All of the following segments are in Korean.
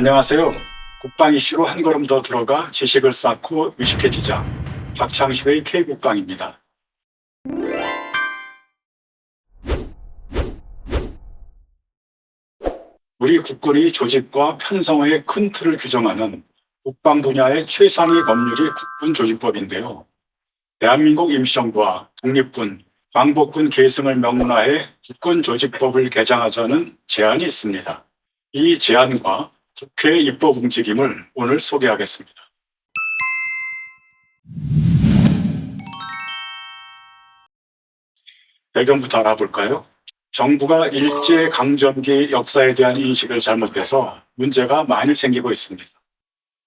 안녕하세요. 국방 이슈로 한 걸음 더 들어가 지식을 쌓고 의식해지자. 박창식의 K국방입니다. 우리 국군의 조직과 편성의 큰 틀을 규정하는 국방 분야의 최상위 법률이 국군조직법인데요. 대한민국 임시정부와 독립군, 광복군 계승을 명문화해 국군조직법을 개정하자는 제안이 있습니다. 이 제안과 국회 입법 움직임을 오늘 소개하겠습니다. 배경부터 알아볼까요? 정부가 일제 강점기 역사에 대한 인식을 잘못해서 문제가 많이 생기고 있습니다.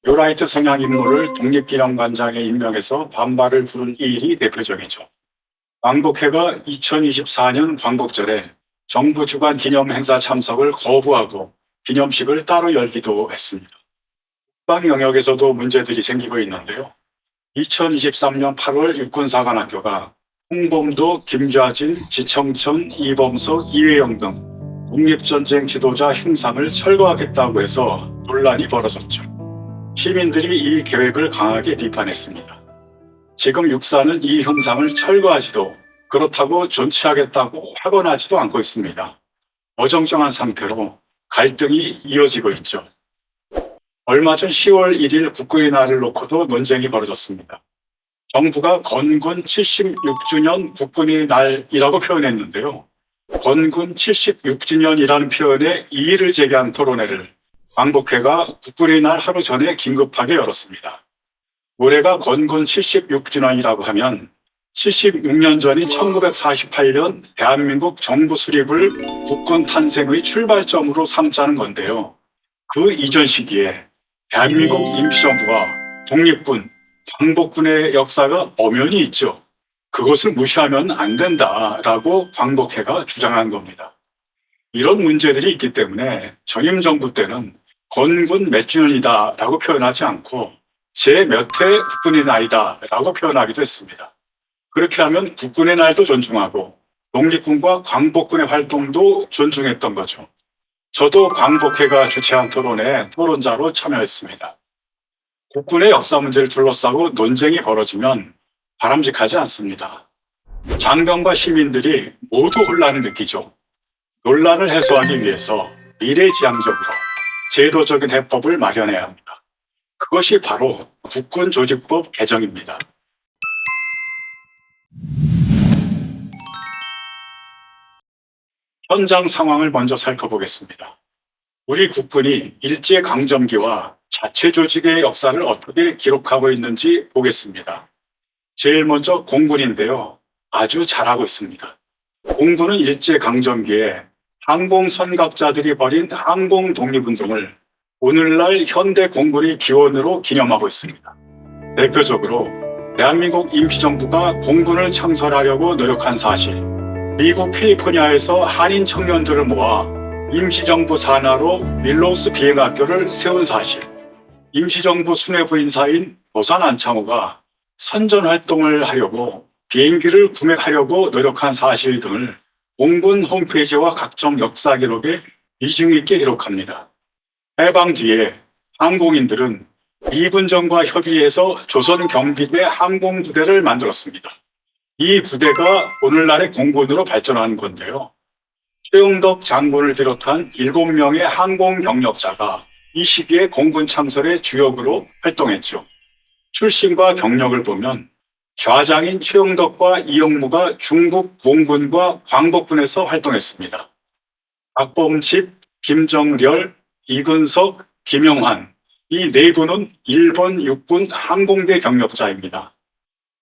요라이트 성향 인물을 독립기념관장에 임명해서 반발을 부른 이 일이 대표적이죠. 광복회가 2024년 광복절에 정부 주관 기념 행사 참석을 거부하고 기념식을 따로 열기도 했습니다. 국방 영역에서도 문제들이 생기고 있는데요. 2023년 8월 육군사관학교가 홍범도, 김좌진, 지청천, 이범석, 이회영 등 독립전쟁 지도자 흉상을 철거하겠다고 해서 논란이 벌어졌죠. 시민들이 이 계획을 강하게 비판했습니다. 지금 육사는 이 흉상을 철거하지도 그렇다고 존치하겠다고 확언하지도 않고 있습니다. 어정쩡한 상태로 갈등이 이어지고 있죠. 얼마 전 10월 1일 국군의 날을 놓고도 논쟁이 벌어졌습니다. 정부가 건군 76주년 국군의 날이라고 표현했는데요. 건군 76주년이라는 표현에 이의를 제기한 토론회를 광복회가 국군의 날 하루 전에 긴급하게 열었습니다. 올해가 건군 76주년이라고 하면 76년 전인 1948년 대한민국 정부 수립을 국군 탄생의 출발점으로 삼자는 건데요. 그 이전 시기에 대한민국 임시정부와 독립군, 광복군의 역사가 엄연히 있죠. 그것을 무시하면 안 된다라고 광복회가 주장한 겁니다. 이런 문제들이 있기 때문에 전임 정부 때는 건군 몇 주년이다라고 표현하지 않고 제 몇 회 국군의 나이다라고 표현하기도 했습니다. 그렇게 하면 국군의 날도 존중하고 독립군과 광복군의 활동도 존중했던 거죠. 저도 광복회가 주최한 토론에 토론자로 참여했습니다. 국군의 역사 문제를 둘러싸고 논쟁이 벌어지면 바람직하지 않습니다. 장병과 시민들이 모두 혼란을 느끼죠. 논란을 해소하기 위해서 미래지향적으로 제도적인 해법을 마련해야 합니다. 그것이 바로 국군 조직법 개정입니다. 현장 상황을 먼저 살펴보겠습니다. 우리 국군이 일제 강점기와 자체 조직의 역사를 어떻게 기록하고 있는지 보겠습니다. 제일 먼저 공군인데요. 아주 잘하고 있습니다. 공군은 일제 강점기에 항공 선각자들이 벌인 항공 독립운동을 오늘날 현대 공군의 기원으로 기념하고 있습니다. 대표적으로 대한민국 임시정부가 공군을 창설하려고 노력한 사실, 미국 캘리포니아에서 한인 청년들을 모아 임시정부 산하로 밀로우스 비행학교를 세운 사실, 임시정부 수뇌부 인사인 도산 안창호가 선전 활동을 하려고 비행기를 구매하려고 노력한 사실 등을 공군 홈페이지와 각종 역사 기록에 이중 있게 기록합니다. 해방 뒤에 항공인들은 이분정과 협의해서 조선 경비대 항공부대를 만들었습니다. 이 부대가 오늘날의 공군으로 발전하는 건데요. 최용덕 장군을 비롯한 7명의 항공 경력자가 이 시기에 공군 창설의 주역으로 활동했죠. 출신과 경력을 보면 좌장인 최용덕과 이영무가 중국 공군과 광복군에서 활동했습니다. 박범집, 김정렬, 이근석, 김영환 이 네 분은 일본 육군 항공대 경력자입니다.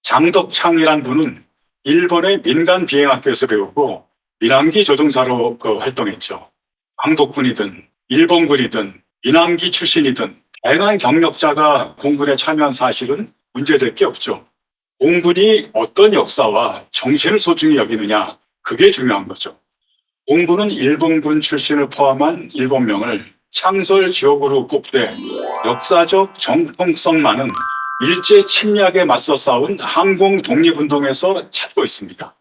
장덕창이란 분은 일본의 민간 비행학교에서 배우고 민항기 조종사로 그 활동했죠. 광복군이든 일본군이든 민항기 출신이든 다양한 경력자가 공군에 참여한 사실은 문제될 게 없죠. 공군이 어떤 역사와 정신을 소중히 여기느냐 그게 중요한 거죠. 공군은 일본군 출신을 포함한 7명을 창설 지역으로 꼽되 역사적 정통성만은 일제 침략에 맞서 싸운 항공 독립운동에서 찾고 있습니다.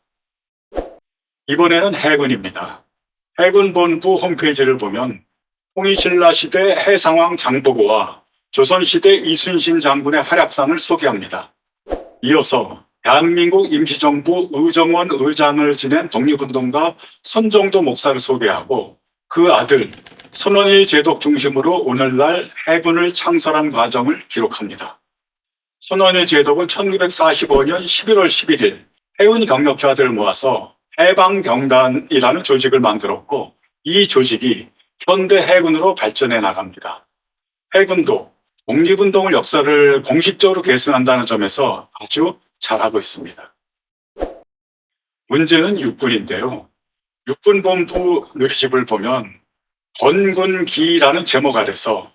이번에는 해군입니다. 해군 본부 홈페이지를 보면 홍익신라 시대 해상왕 장보고와 조선시대 이순신 장군의 활약상을 소개합니다. 이어서 대한민국 임시정부 의정원 의장을 지낸 독립운동가 손정도 목사를 소개하고 그 아들 손원일 제독 중심으로 오늘날 해군을 창설한 과정을 기록합니다. 손원일 제독은 1945년 11월 11일 해운 경력자들을 모아서 해방경단이라는 조직을 만들었고 이 조직이 현대 해군으로 발전해 나갑니다. 해군도 독립운동을 역사를 공식적으로 계승한다는 점에서 아주 잘하고 있습니다. 문제는 육군인데요. 육군본부 누리집을 보면 건군기라는 제목 아래서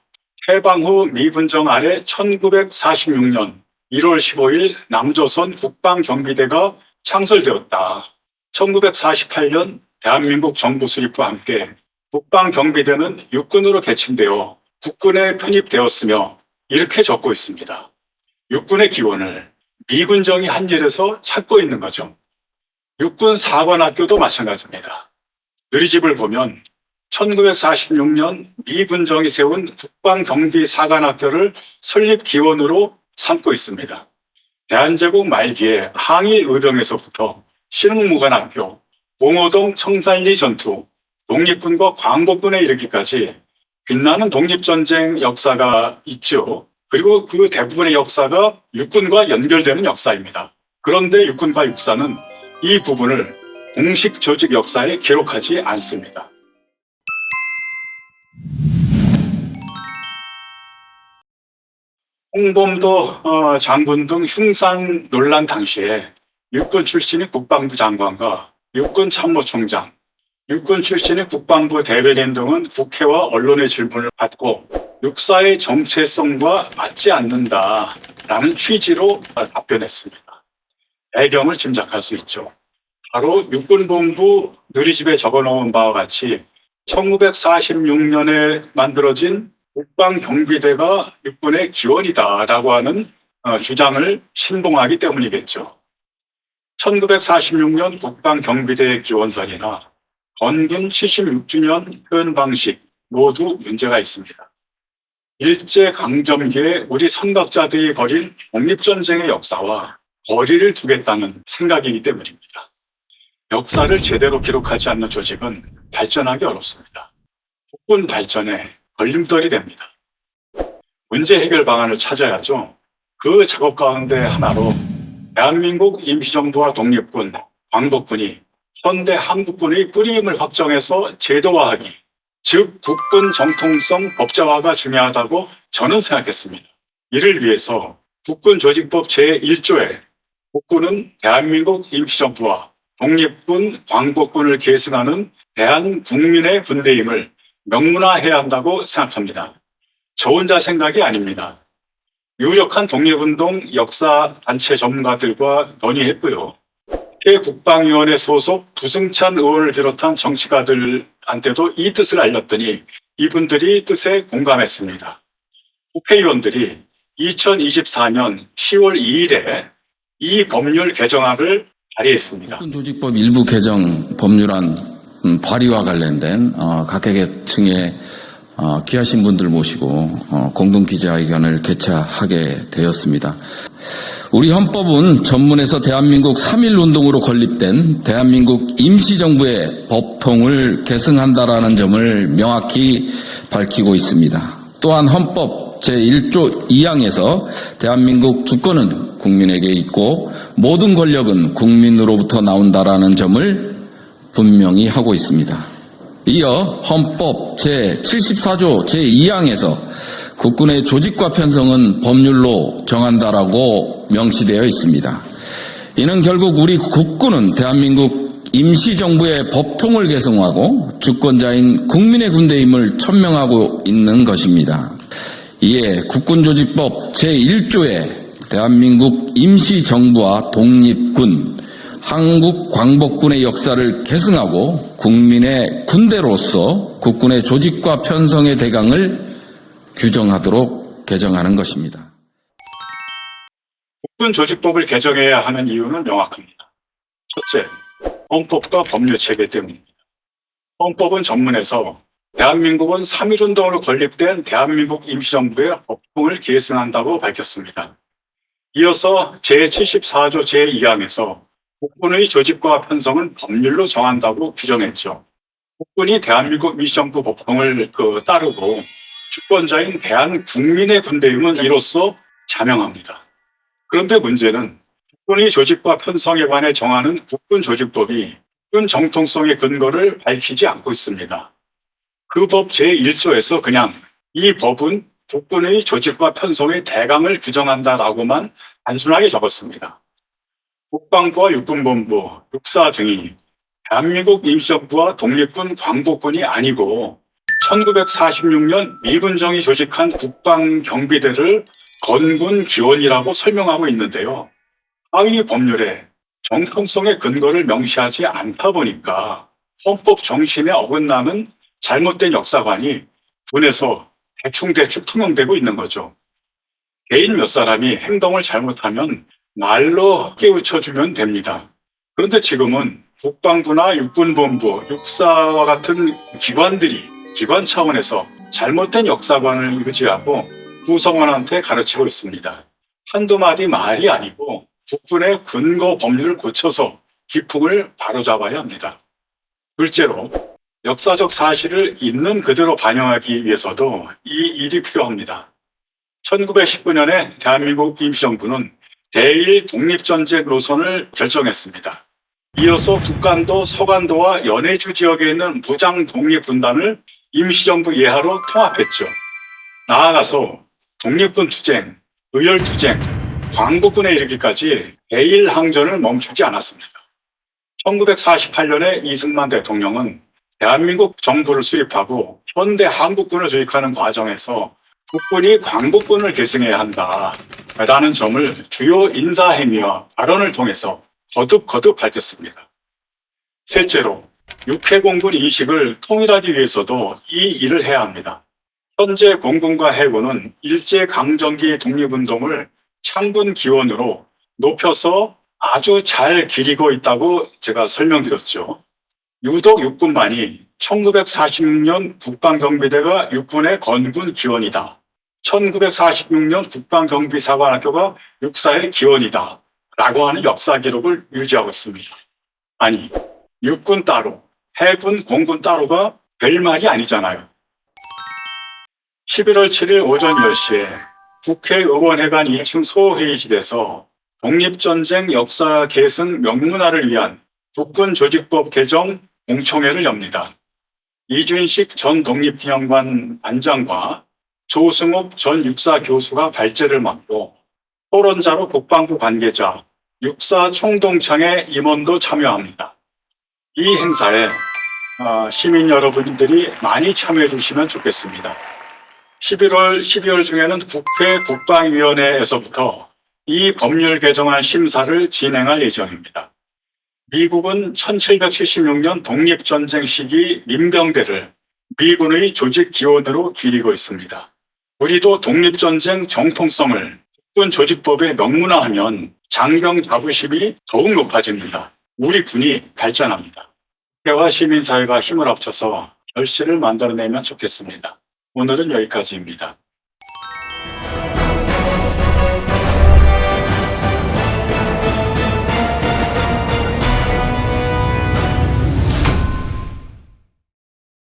해방 후 미분정 아래 1946년 1월 15일 남조선 국방경비대가 창설되었다. 1948년 대한민국 정부 수립과 함께 국방경비대는 육군으로 개칭되어 국군에 편입되었으며 이렇게 적고 있습니다. 육군의 기원을 미군정이 한 일에서 찾고 있는 거죠. 육군 사관학교도 마찬가지입니다. 누리집을 보면 1946년 미군정이 세운 국방경비사관학교를 설립 기원으로 삼고 있습니다. 대한제국 말기에 항일 의병에서부터 신흥무관학교, 봉오동 청산리 전투, 독립군과 광복군에 이르기까지 빛나는 독립전쟁 역사가 있죠. 그리고 그 대부분의 역사가 육군과 연결되는 역사입니다. 그런데 육군과 육사는 이 부분을 공식 조직 역사에 기록하지 않습니다. 홍범도 어, 장군 등 흉산 논란 당시에 육군 출신의 국방부 장관과 육군 참모총장, 육군 출신의 국방부 대변인 등은 국회와 언론의 질문을 받고 육사의 정체성과 맞지 않는다라는 취지로 답변했습니다. 배경을 짐작할 수 있죠. 바로 육군본부 누리집에 적어놓은 바와 같이 1946년에 만들어진 국방 경비대가 육군의 기원이다라고 하는 어, 주장을 신봉하기 때문이겠죠. 1946년 국방 경비대 기원설이나 건군 76주년 표현 방식 모두 문제가 있습니다. 일제 강점기에 우리 선각자들이 벌인 독립전쟁의 역사와 거리를 두겠다는 생각이기 때문입니다. 역사를 제대로 기록하지 않는 조직은 발전하기 어렵습니다. 국군 발전에 걸림돌이 됩니다. 문제 해결 방안을 찾아야죠. 그 작업 가운데 하나로 대한민국 임시정부와 독립군, 광복군이 현대 한국군의 뿌리임을 확정해서 제도화하기, 즉 국군 정통성 법제화가 중요하다고 저는 생각했습니다. 이를 위해서 국군 조직법 제1조에 국군은 대한민국 임시정부와 독립군, 광복군을 계승하는 대한국민의 군대임을 명문화해야 한다고 생각합니다. 저 혼자 생각이 아닙니다. 유력한 독립운동 역사 단체 전문가들과 논의했고요. 국방위원회 소속 부승찬 의원을 비롯한 정치가들한테도 이 뜻을 알렸더니 이분들이 뜻에 공감했습니다. 국회의원들이 2024년 10월 2일에 이 법률 개정안을 발의했습니다. 국군 조직법 일부 개정 법률안 음, 발의와 관련된 어, 각계층의 어, 귀하신 분들 모시고 어, 공동 기자회견을 개최하게 되었습니다. 우리 헌법은 전문에서 대한민국 3.1 운동으로 건립된 대한민국 임시정부의 법통을 계승한다라는 점을 명확히 밝히고 있습니다. 또한 헌법 제1조 2항에서 대한민국 주권은 국민에게 있고 모든 권력은 국민으로부터 나온다라는 점을 분명히 하고 있습니다. 이어 헌법 제74조 제2항에서 국군의 조직과 편성은 법률로 정한다라고 명시되어 있습니다. 이는 결국 우리 국군은 대한민국 임시정부의 법통을 개성하고 주권자인 국민의 군대임을 천명하고 있는 것입니다. 이에 국군조직법 제1조에 대한민국 임시정부와 독립군, 한국 광복군의 역사를 계승하고 국민의 군대로서 국군의 조직과 편성의 대강을 규정하도록 개정하는 것입니다. 국군 조직법을 개정해야 하는 이유는 명확합니다. 첫째, 헌법과 법률 체계 때문입니다. 헌법은 전문에서 대한민국은 3.1운동으로 건립된 대한민국 임시정부의 법통을 계승한다고 밝혔습니다. 이어서 제74조 제2항에서 국군의 조직과 편성은 법률로 정한다고 규정했죠. 국군이 대한민국 임시정부 법통을 그 따르고 주권자인 대한 국민의 군대임은 이로써 자명합니다. 그런데 문제는 국군의 조직과 편성에 관해 정하는 국군 조직법이 국군 정통성의 근거를 밝히지 않고 있습니다. 그 법 제1조에서 그냥 이 법은 국군의 조직과 편성의 대강을 규정한다라고만 단순하게 적었습니다. 국방부와 육군본부, 육사 등이 대한민국 임시정부와 독립군 광복군이 아니고 1946년 미군정이 조직한 국방경비대를 건군 기원이라고 설명하고 있는데요. 하위 법률에 정통성의 근거를 명시하지 않다 보니까 헌법 정신에 어긋나는 잘못된 역사관이 군에서 대충대충 통용되고 있는 거죠. 개인 몇 사람이 행동을 잘못하면 말로 깨우쳐주면 됩니다. 그런데 지금은 국방부나 육군본부, 육사와 같은 기관들이 기관 차원에서 잘못된 역사관을 유지하고 구성원한테 가르치고 있습니다. 한두 마디 말이 아니고 국군의 근거 법률을 고쳐서 기풍을 바로잡아야 합니다. 둘째로 역사적 사실을 있는 그대로 반영하기 위해서도 이 일이 필요합니다. 1919년에 대한민국 임시정부는 대일 독립전쟁 노선을 결정했습니다. 이어서 북간도, 서간도와 연해주 지역에 있는 무장 독립군단을 임시정부 예하로 통합했죠. 나아가서 독립군 투쟁, 의열 투쟁, 광복군에 이르기까지 대일 항전을 멈추지 않았습니다. 1948년에 이승만 대통령은 대한민국 정부를 수립하고 현대 한국군을 조직하는 과정에서 국군이 광복군을 계승해야 한다라는 점을 주요 인사행위와 발언을 통해서 거듭거듭 밝혔습니다. 셋째로 육해공군 인식을 통일하기 위해서도 이 일을 해야 합니다. 현재 공군과 해군은 일제강점기 독립운동을 창군 기원으로 높여서 아주 잘 기리고 있다고 제가 설명드렸죠. 유독 육군만이 1946년 국방경비대가 육군의 건군 기원이다. 1946년 국방경비사관학교가 육사의 기원이다. 라고 하는 역사 기록을 유지하고 있습니다. 아니, 육군 따로, 해군, 공군 따로가 별 말이 아니잖아요. 11월 7일 오전 10시에 국회의원회관 2층 소회의실에서 독립전쟁 역사 계승 명문화를 위한 국군조직법 개정 공청회를 엽니다. 이준식 전 독립기념관 반장과 조승욱 전 육사 교수가 발제를 맡고 토론자로 국방부 관계자, 육사 총동창의 임원도 참여합니다. 이 행사에 아, 시민 여러분들이 많이 참여해 주시면 좋겠습니다. 11월, 12월 중에는 국회 국방위원회에서부터 이 법률 개정안 심사를 진행할 예정입니다. 미국은 1776년 독립전쟁 시기 민병대를 미군의 조직 기원으로 기리고 있습니다. 우리도 독립전쟁 정통성을 국군 조직법에 명문화하면 장병 자부심이 더욱 높아집니다. 우리 군이 발전합니다. 국회와 시민사회가 힘을 합쳐서 결실을 만들어내면 좋겠습니다. 오늘은 여기까지입니다.